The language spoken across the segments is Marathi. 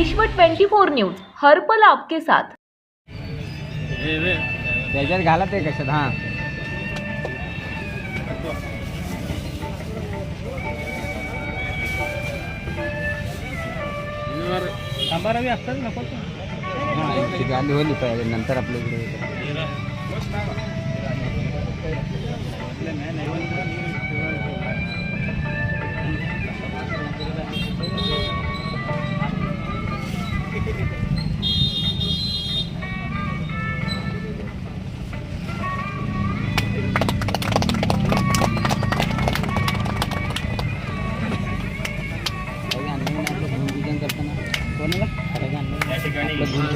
विश्व 24 न्यूज हर्पल आपके साथ त्याच्यात घाला ते कशात हा सांबारावी असतात नको हा, होली पाहिजे नंतर आपल्या इकडे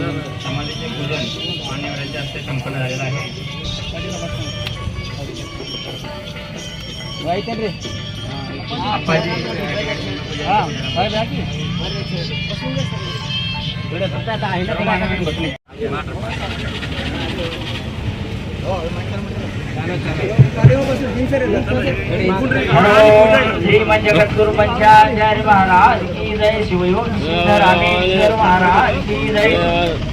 समाधीचे पूजन मान्यवरांच्या हस्ते संपन्न झालेलं आहे. वाईट आहे ना. श्री जगद्गुरु पंचाचार्य महाराज की जय शिवयोग रामेश्वर महाराज की जय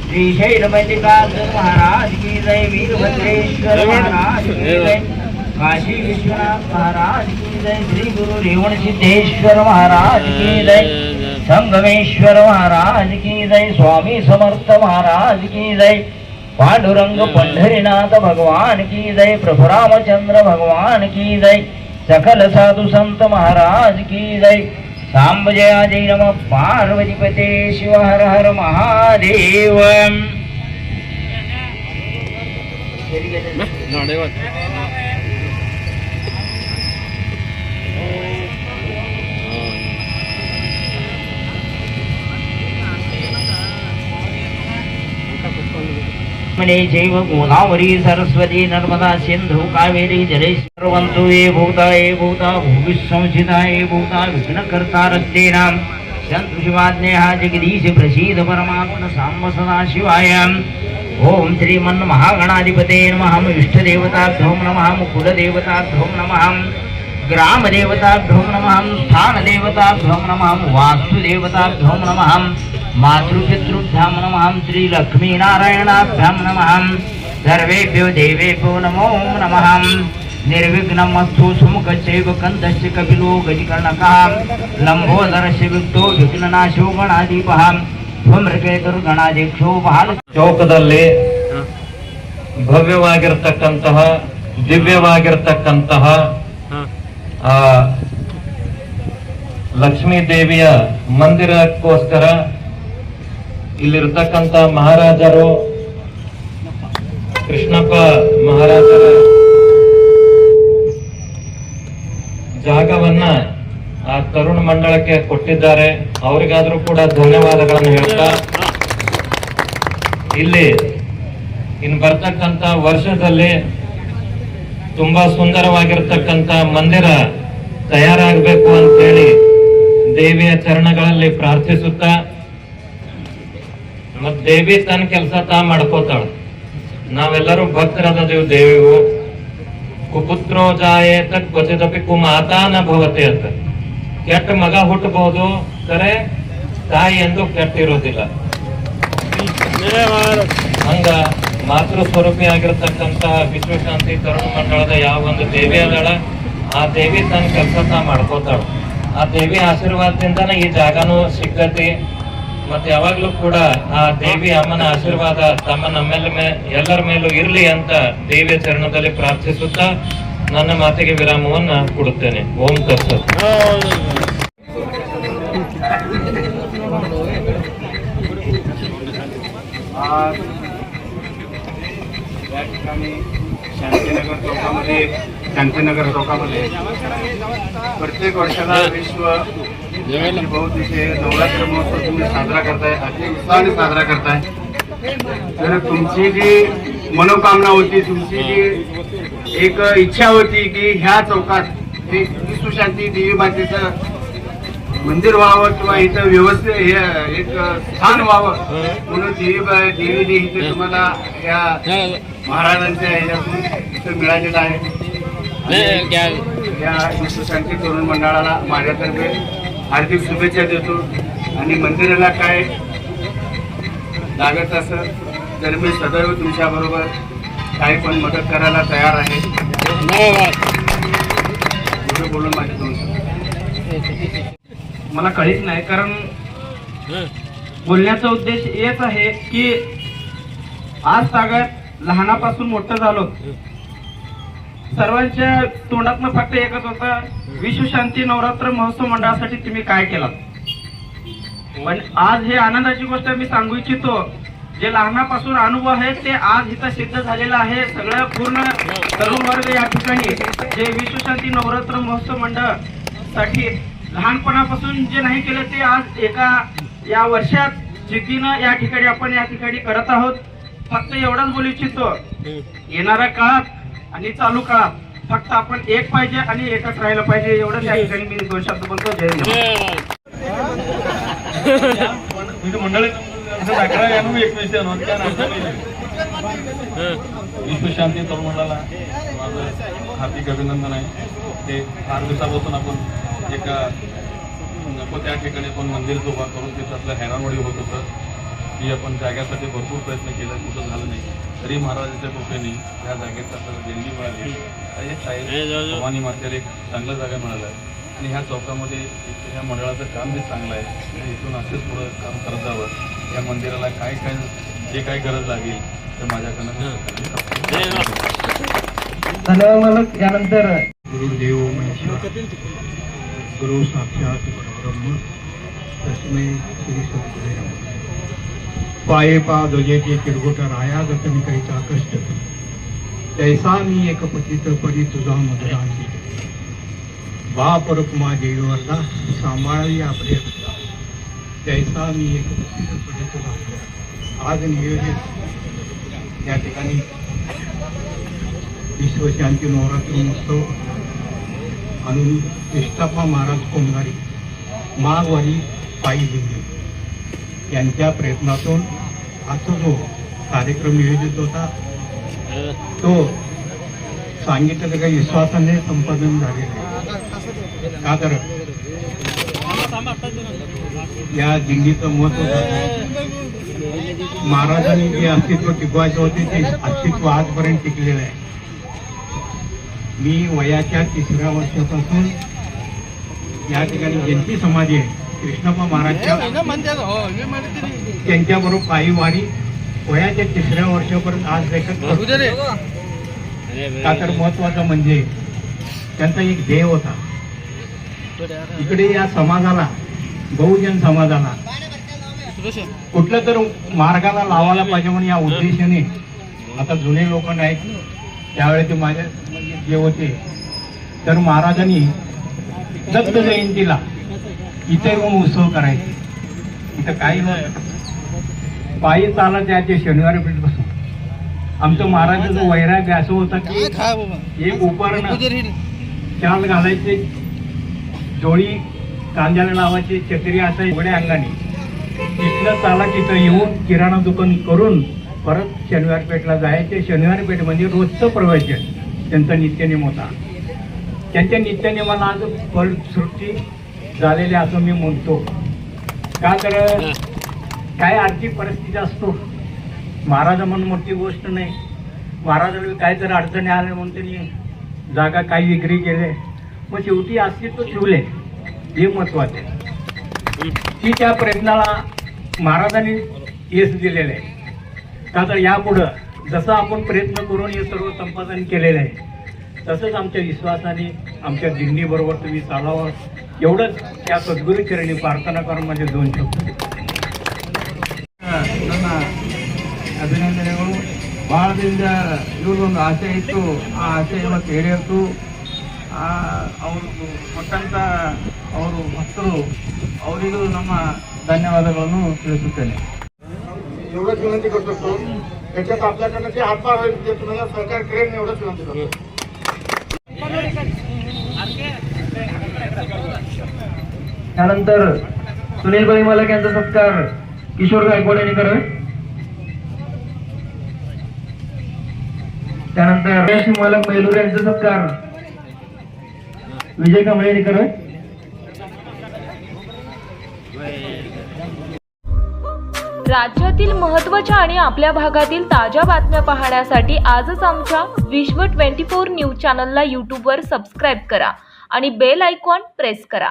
श्री शैल महाराज की जय वीरभद्रेश्वर महाराज की जय काशी विश्वनाथ महाराज की जय श्री गुरु रेवण सिद्धेश्वर महाराज की जय संगमेश्वर महाराज की जय स्वामी समर्थ महाराज की जय पांडुरंग पंढरीनाथ भगवान की जय प्रभु रामचंद्र भगवान की जय सकल साधु संत महाराज की जय। सांब जया जय नम पार्वती पते शिव हर हर महादेव। కస్మై చైవ గోదావరి సరస్వతి నర్మదా సింధు కావేరి జలేశ్వరవంతు ఏ భూత ఏ భూత భూవిశంసిత ఏ భూత విఘ్నకర్తారస్తేనాం శంతు శివాజ్ఞేయ జగదీశ ప్రసీద పరమాత్మ సాంబ సదాశివాయ ఓం శ్రీమన్మహాగణాధిపతే నమ ఇష్టదేవతాభ్యో నమ కులదేవతాభ్యో నమ గ్రామదేవతాభ్యో నమ స్థానదేవతాభ్యో నమ వాస్తుదేవతాభ్యో నమ मातृपितृभ्यां नमः श्रीलक्ष्मीनारायणाभ्यां नमः सर्वेभ्यो देवेभ्यो नमो नमः निर्विघ्नमस्तु सुमुखश्चैव कन्दश्च कपिलो गजकर्णकः लम्बोदरस्य विघ्नो विघ्ननाशो गणाधिपः ध्वमृकेतुर्गणाध्यक्षो ಬಾಲ ಚೌಕದಲ್ಲಿ ಭವ್ಯವಾಗಿರ್ತಕ್ಕಂತಹ ದಿವ್ಯವಾಗಿರ್ತಕ್ಕಂತಹ ಆ ಲಕ್ಷ್ಮೀ ದೇವಿಯ ಮಂದಿರಕ್ಕೋಸ್ಕರ ಇಲ್ಲಿರ್ತಕ್ಕಂಥ ಮಹಾರಾಜರು, ಕೃಷ್ಣಪ್ಪ ಮಹಾರಾಜರ ಜಾಗವನ್ನ ಆ ತರುಣ ಮಂಡಳಕ್ಕೆ ಕೊಟ್ಟಿದ್ದಾರೆ. ಅವರಿಗಾದ್ರೂ ಕೂಡ ಧನ್ಯವಾದಗಳನ್ನು ಹೇಳ್ತಾ, ಇಲ್ಲಿ ಇನ್ನು ಬರ್ತಕ್ಕಂತ ವರ್ಷದಲ್ಲಿ ತುಂಬಾ ಸುಂದರವಾಗಿರ್ತಕ್ಕಂಥ ಮಂದಿರ ತಯಾರಾಗಬೇಕು ಅಂತೇಳಿ ದೇವಿಯ ಚರಣಗಳಲ್ಲಿ ಪ್ರಾರ್ಥಿಸುತ್ತಾ ಮತ್ ದೇವಿ ತನ್ನ ಕೆಲಸ ತಾ ಮಾಡ್ಕೋತಾಳ. ನಾವೆಲ್ಲರೂ ಭಕ್ತರದೇವು ದೇವಿಗೂ, ಕುಪುತ್ರೋ ಜಾಯೇತ ಕುಮಾತಾ ನ ಭವತಿ ಅಂತ. ಕೆಟ್ಟ ಮಗ ಹುಟ್ಟಬಹುದು, ಕರೆ ತಾಯಿ ಎಂದು ಕೆಟ್ಟಿರೋದಿಲ್ಲ ಹಂಗ ಮಾತೃ ಸ್ವರೂಪಿ ಆಗಿರತಕ್ಕಂತ ವಿಶ್ವಶಾಂತಿ ತರುಣ ಮಂಡಳದ ಯಾವ ಒಂದು ದೇವಿ ಅದಾಳ, ಆ ದೇವಿ ತನ್ನ ಕೆಲಸ ತಾ ಮಾಡ್ಕೋತಾಳ. ಆ ದೇವಿ ಆಶೀರ್ವಾದದಿಂದನೇ ಈ ಜಾಗನೂ ಸಿಕ್ಕತಿ ಮತ್ತೆ ಯಾವಾಗ್ಲೂ ಕೂಡ ಆ ದೇವಿ ಅಮ್ಮನ ಆಶೀರ್ವಾದ ತಮ್ಮ ನಮ್ಮೆಲ್ಲ ಮೇ ಎಲ್ಲರ ಮೇಲೂ ಇರ್ಲಿ ಅಂತ ದೇವಿಯ ಚರಣದಲ್ಲಿ ಪ್ರಾರ್ಥಿಸುತ್ತಾ ನನ್ನ ಮಾತಿಗೆ ವಿರಾಮವನ್ನ ಕೊಡುತ್ತೇನೆ ಓಂ ತತ್ಸತ್ आज या ठिकाणी शांतीनगर चौकामध्ये शांतीनगर चौकामध्ये प्रत्येक वर्षाला विश्व बहुदिवसीय नवरात्र महोत्सव तुम्ही साजरा करताय अति उत्साहाने साजरा करताय. तर तुमची जी मनोकामना होती तुमची जी एक इच्छा होती की ह्या चौकात एक विश्वशांती देवी मातेचं मंदिर व्हावं किंवा इथं व्यवस्थित हे एक स्थान व्हावं म्हणून देवी देवीने इथे तुम्हाला या महाराजांच्या ह्याच्यातून इथं मिळालेलं आहे. या विश्वशांती तरुण मंडळाला माझ्यातर्फे हार्दिक शुभेच्छा देतो. आणि मंदिराला काय लागत असेल तर मी सदैव तुमच्याबरोबर काही पण मदत करायला तयार आहे. बोलून माझे. मला कळीच नाही कारण बोलण्याचा उद्देश हेच आहे की आज तागात लहानापासून मोठं झालो. सर्वांच्या तोंडातनं फक्त एकच होता विश्वशांती नवरात्र महोत्सव मंडळासाठी तुम्ही काय केलात पण आज हे आनंदाची गोष्ट मी सांगू इच्छितो जे लहानापासून अनुभव आहे ते आज इथं सिद्ध झालेलं आहे. सगळं पूर्ण तरुण वर्ग या ठिकाणी जे विश्वशांती नवरात्र महोत्सव मंडळसाठी लहानपणापासून जे नाही केलं ते आज एका या वर्षात जिद्दीनं या ठिकाणी आपण या ठिकाणी करत आहोत. फक्त एवढाच बोलू इच्छितो. येणाऱ्या काळात आणि चालू काळात फक्त आपण एक पाहिजे आणि एकच राहिलं पाहिजे एवढं त्या ठिकाणी मी दोन शब्द बोलतो जय मंडळी अकरा यानू विश्वशांती तरुण मंडळाला माझं हार्दिक अभिनंदन आहे. ते फार दिवसापासून आपण एका नको त्या ठिकाणी पण मंदिर उभा करून तिथं आपलं हैराणवडी होत होतं. की आपण जाग्यासाठी भरपूर प्रयत्न केला कुठं झालं नाही. तरी महाराजांच्या कृपेने या जागेत आपल्याला देणगी मिळाली. साहेब भवानी मातेला एक चांगलं जागा मिळालं. आहे आणि ह्या चौकामध्ये ह्या मंडळाचं काम बी चांगलं आहे. आणि इथून असंच पुढं काम करत जावं. या मंदिराला काय काय जे काय गरज लागेल तर माझ्याकडनं धन्यवाद मालक. यानंतर गुरुदेव गुरु साक्षात परब्रह्म तस्मै श्री सद्गुरे नमः. पाये पा ध्वजेचे किरगोट राया गतमी करिता कष्ट. तैसा मी एक पतित परी तुझा मधुराची बाप रुक्मा देवीवरला सांभाळली आपले तैसा मी एक पतित परी तुझा आज नियोजित. या ठिकाणी विश्वशांती नवरात्र महोत्सव. आणि कृष्णाप्पा महाराज कोंगारी माघवारी पायी दिली यांच्या प्रयत्नातून आजचा जो कार्यक्रम नियोजित होता तो सांगितलं काही विश्वासाने संपादन झालेलं का तर या दिंडीचं महत्त्व महाराजांनी जे अस्तित्व टिकवायचं होते ते अस्तित्व आजपर्यंत टिकलेलं आहे. मी वयाच्या तिसऱ्या वर्षापासून या ठिकाणी जयंती समाधी आहे. कृष्णप्पा महाराजच्या त्यांच्याबरोबर पायी वारी वयाच्या तिसऱ्या वर्षापर्यंत आज देखत करतो. का तर महत्वाचं म्हणजे त्यांचा एक ध्येय होता. इकडे या समाजाला बहुजन समाजाला कुठलं तर मार्गाला लावायला पाहिजे म्हणून या उद्देशाने आता जुने लोक नाहीत. त्यावेळी ते माझे जे होते. तर महाराजांनी दत्त जयंतीला इथे येऊन उत्सव करायचे. इथं काही नव्हतं पायी चालत यायचे शनिवारी पेठ बसून आमचं महाराजाचं वैराग्य असं होतं की एक उपकरण चाल घालायचे जोडी कांद्याला लावायची छत्री असं उघड्या अंगाने. तिथलं चाला तिथं येऊन किराणा दुकान करून परत शनिवार पेठला जायचे. शनिवार पेठ म्हणजे रोजचं प्रवचन त्यांचा नित्यनेम होता. त्यांच्या नित्यनेमाला आज फलश्रुती झालेली असं मी म्हणतो. का तर काय आर्थिक परिस्थिती असतो? महाराजा म्हणून मोठी गोष्ट नाही. महाराजांनी काहीतरी अडचणी आल्या म्हणून त्यांनी जागा काही विक्री केले. मग शेवटी अस्तित्व ठेवले. हे महत्त्वाचे की त्या प्रयत्नाला महाराजांनी यश दिलेलं आहे. का तर यापुढं जसं आपण प्रयत्न करून हे सर्व संपादन केलेलं आहे तसंच आमच्या विश्वासाने आमच्या दिंडीबरोबर तुम्ही चालावं. एवढंच त्या सद्गुरू चरणी प्रार्थना करून माझे दोन शब्द ನನ್ನ ಅಭಿನಂದನೆಗಳು ಬಹಳದಿಂದ ಇವ್ರದೊಂದು ಆಸೆ ಇತ್ತು ಆ ಆಸೆ ಇವತ್ತು ಈಡೇರಿತು ಆ, ಅವರು ಕೊಟ್ಟಂತ ಅವರು ಭಕ್ತರು ಅವರಿಗೂ ನಮ್ಮ ಧನ್ಯವಾದಗಳನ್ನು ತಿಳಿಸುತ್ತೇನೆ एवढंच विनंती करतो सर त्याच्यात आपल्याकडनं जे हातभार होईल ते तुम्हाला सरकार करेल एवढंच विनंती करतो त्यानंतर सुनील भाई मालक यांचा सत्कार किशोर गायकवाड यांनी करावे. त्यानंतर रमेश मालक मैलूर यांचा सत्कार विजय कांबळे यांनी करावे. राज्यातील महत्त्वाच्या आणि आपल्या भागातील ताज्या बातम्या पाहण्यासाठी आजच आमच्या विश्व ट्वेंटी फोर न्यूज चॅनलला यूट्यूबवर सबस्क्राईब करा आणि बेल आयकॉन प्रेस करा.